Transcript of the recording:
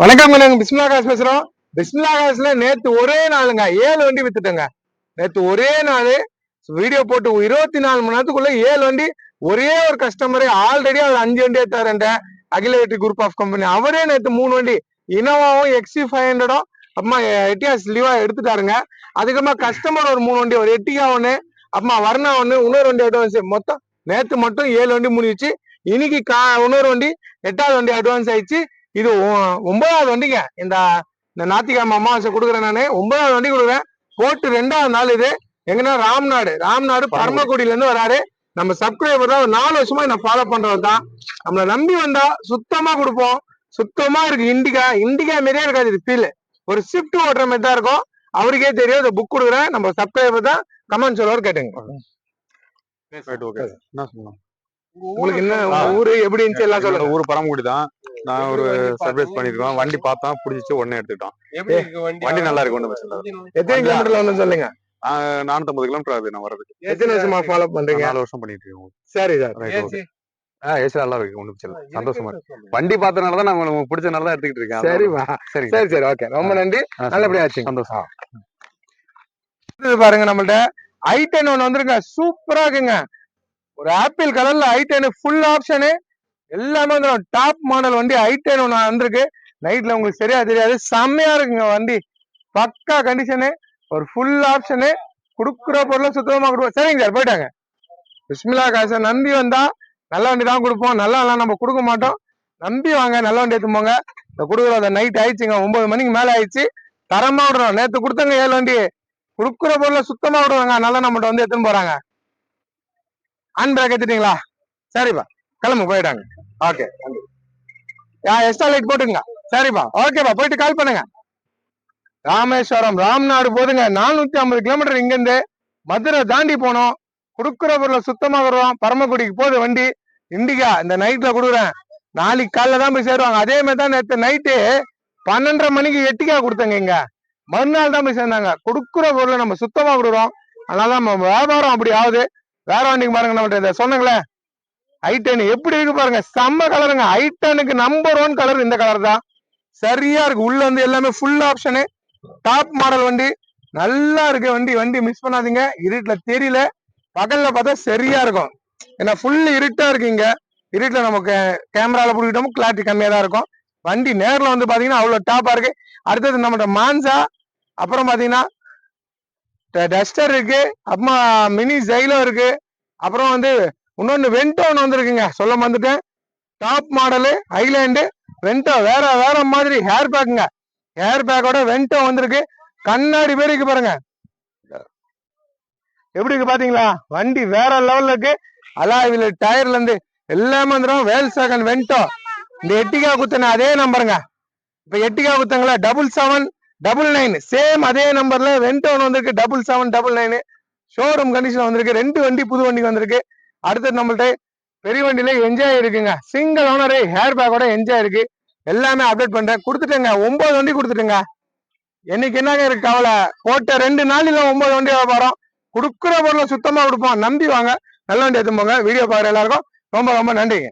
வணக்கம் நாங்க பிஸ்மிலா காசு பேசுறோம். பிஸ்மிலா காசுல நேத்து ஒரே நாளுங்க. ஏழு வண்டி வித்துட்டேங்க. நேத்து ஒரே நாள். வீடியோ போட்டு இருபத்தி நாலு மணி நேரத்துக்குள்ள ஏழு வண்டி ஒரே ஒரு கஸ்டமரே ஆல்ரெடி அவர் அஞ்சு வண்டி எடுத்தாருன்ற அகில வெற்றி குரூப் ஆஃப் கம்பெனி அவரே நேத்து மூணு வண்டி. இனோவாவும் எக்ஸி ஃபைவ் ஹண்ட்ரடும் அப்புறமா எட்டியாஸ் லீவா எடுத்துட்டாருங்க. அதுக்கப்புறமா கஸ்டமர் ஒரு மூணு வண்டி ஒரு எட்டியா ஒன்று அப்புறமா வர்ணா ஒன்று இன்னொரு வண்டி எடுத்து மொத்தம் நேத்து மட்டும் ஏழு வண்டி முடிச்சு இன்னைக்கு கா இன்னொரு வண்டி எட்டாவது வண்டி அட்வான்ஸ் ஆயிடுச்சு. இது ஒன்பதாவது வண்டிங்க. இந்த இந்த ஞாத்திக்கிழமை அமாவாசை கொடுக்குறேன் நானு. ஒன்பதாவது வண்டி கொடுக்குறேன். போட்டு ரெண்டாவது நாள் இது. எங்கன்னா ராம்நாடு. ராம்நாடு பரமக்குடியில இருந்து வராரு. நம்ம சப்ஸ்கிரைபர் தான். ஒரு நாலு வருஷமா என்ன ஃபாலோ பண்றது தான். நம்மளை நம்பி வந்தா சுத்தமா கொடுப்போம். சுத்தமா இருக்கு இண்டிகா. இண்டிகா மாதிரியே இருக்காது. இது ஃபீல் ஒரு ஷிஃப்ட் ஓட்டுற மாதிரி தான் இருக்கும். அவருக்கே தெரியும். இந்த புக் கொடுக்குறேன். நம்ம சப்ஸ்கிரைபர் தான். கமெண்ட் சொல்லுவார் கேட்டுங்க. உங்களுக்கு என்ன ஊரு எப்படி இருந்துச்சு? எல்லாம் சொல்லுங்க. ஊர் பரமக்குடி தான் நான் ஒரு சர்வீஸ் பண்ணிருக்கோம் வண்டி பார்த்தோம் பிடிச்சிச்சு உடனே எடுத்துக்கிட்டோம். இருக்கு வண்டி? நல்லா இருக்கு இல்லை. எத்தனை கிலோமீட்டர்ல வந்து சொல்லுங்க. நானூத்தம்பது கிலோமீட்டர் ஆகுது நான் வரதுக்கு எத்தனை வருஷமா ஃபாலோ பண்றீங்க? நாலு வருஷம் பண்ணிட்டு இருக்கோம் சரி சார். ரைட் ஓகே ஆ ஏசி நல்லா இருக்கு ஒன்றும் பிரச்சனை சந்தோஷமா இருக்கு. வண்டி பார்த்தனால தான் நான் உங்களுக்கு பிடிச்சனால தான் எடுத்துக்கிட்டு இருக்கேன். சரி சரி சரி ஓகே ரொம்ப நன்றி. நல்லபடியா ஆச்சுங்க. சந்தோஷம். பாருங்க நம்மள்ட்ட. ஐ டென் ஒன்று வந்துருங்க. சூப்பரா இருக்குங்க. ஒரு ஆப்பிள் கலர்ல ஐ டென் ஃபுல் ஆப்ஷனு எல்லாமே வந்துடும் டாப் மாடல் வண்டி ஐ டென் ஒன்று வந்திருக்கு. நைட்ல உங்களுக்கு சரியா தெரியாது. செம்மையா இருக்குங்க வண்டி. பக்கா கண்டிஷனு ஒரு ஃபுல் ஆப்ஷனு கொடுக்குற பொருளை சுத்தமாக கொடுப்போம். சரிங்க சார் போயிட்டாங்க. பிஸ்மிலா காசை. நம்பி வந்தா நல்ல வண்டி தான் கொடுப்போம். நல்லா நம்ம கொடுக்க மாட்டோம். நம்பி வாங்க நல்ல வண்டி எடுத்து போங்க. இந்த கொடுக்குற அந்த நைட் ஆயிடுச்சுங்க. ஒன்பது மணிக்கு மேல ஆயிடுச்சு. தரமா விடுறோம். நேற்று கொடுத்தங்க ஏழு வண்டி. கொடுக்குற பொருளை சுத்தமா விடுவாங்க நல்லா நம்மகிட்ட வந்து எடுத்துன்னு போறாங்க. ஹேண்ட் பிரேக் எடுத்துட்டீங்களா சரிப்பா. கிளம்பு போயிட்டாங்க. ஓகே யா எக்ஸ்ட்ரா லைட் போட்டுங்க சரிப்பா. ஓகேப்பா போயிட்டு கால் பண்ணுங்க. ராமேஸ்வரம் ராம்நாடு போதுங்க. நானூத்தி ஐம்பது கிலோமீட்டர் இங்கிருந்து மதுரை தாண்டி போனோம். கொடுக்குற பொருளை சுத்தமா வருவோம். பரமக்குடிக்கு போகுது வண்டி. இண்டிகா இந்த நைட்ல கொடுக்குறேன். நாளைக்கு காலைல தான் போய் சேருவாங்க. அதே மாதிரி தான் நேற்று நைட்டு பன்னெண்டரை மணிக்கு எட்டிக்கா கொடுத்தங்க இங்க. மறுநாள் தான் போய் சேர்ந்தாங்க. கொடுக்குற பொருளை நம்ம சுத்தமா கொடுக்குறோம். அதனால நம்ம வியாபாரம் அப்படி ஆகுது. வேற வண்டிக்கு பாருங்க நம்மகிட்ட இதை. சொன்னங்களே? ஐட்டன் எப்படி இருக்கு பாருங்க. செம்ம கலருங்க ஐட்டனுக்கு நம்பர் ஒன் கலர் இந்த கலர் தான். சரியா இருக்கு. உள்ள வந்து எல்லாமே ஃபுல் ஆப்ஷனு டாப் மாடல் வண்டி. நல்லா இருக்கு வண்டி. வண்டி மிஸ் பண்ணாதீங்க. இருட்டில் தெரியல. பகல்ல பார்த்தா சரியா இருக்கும். ஏன்னா ஃபுல் இருட்டா இருக்கு இருட்டில் நமக்கு கேமரால பிடிக்கிட்டோம் கிளாரிட்டி கம்மியாக தான் இருக்கும். வண்டி நேரில் வந்து பார்த்தீங்கன்னா அவ்வளோ டாப்பாக இருக்கு. அடுத்தது நம்மகிட்ட மான்சா அப்புறம் பார்த்தீங்கன்னா டஸ்டர் இருக்கு அப்புறமா மினி ஜெயிலோ இருக்கு அப்புறம் வந்து இன்னொன்று வென்டோ ஒன்று வந்துருக்குங்க சொல்ல வந்துட்டேன் டாப் மாடலு ஐலேண்டு வென்டோ வேற வேற மாதிரி ஹேர் பேக்குங்க ஹேர் பேக்கோட வென்டோ வந்திருக்கு. கண்ணாடி பேர் இருக்கு பாருங்க. எப்படி இருக்கு பாத்தீங்களா? வண்டி வேற லெவல்ல இருக்கு. அலாவில டயர்ல இருந்து எல்லாமே வந்துடும் வேல் செகண்ட் வென்டோ இந்த எட்டிகா குத்தன அதே நம்பருங்க இப்ப எட்டிகா குத்தங்களா double seven double nine same அதே நம்பர்ல வென்டோ ஒன்று வந்திருக்கு. Double seven double nine showroom condition வந்திருக்கு. ரெண்டு வண்டி புது வண்டி வந்திருக்கு. அடுத்தது நம்மள்ட்ட பெரிய வண்டியில என்ஜாய் இருக்குங்க. சிங்கிள் ஓனரே ஹேர் பேக்கோட என்ஜாய் இருக்கு. எல்லாமே அப்டேட் பண்றேன். கொடுத்துட்டேங்க. ஒன்பது வண்டி கொடுத்துட்டுங்க. என்னைக்கு என்னங்க இருக்கு கவலை? போட்ட ரெண்டு நாளில் ஒன்பது வண்டி வியாபாரம். கொடுக்குற பொருளை சுத்தமா கொடுப்போம். நம்பி வாங்க. நல்ல வண்டி எடுத்து போங்க. வீடியோ பாக்குற எல்லாருக்கும் ரொம்ப ரொம்ப நன்றிங்க.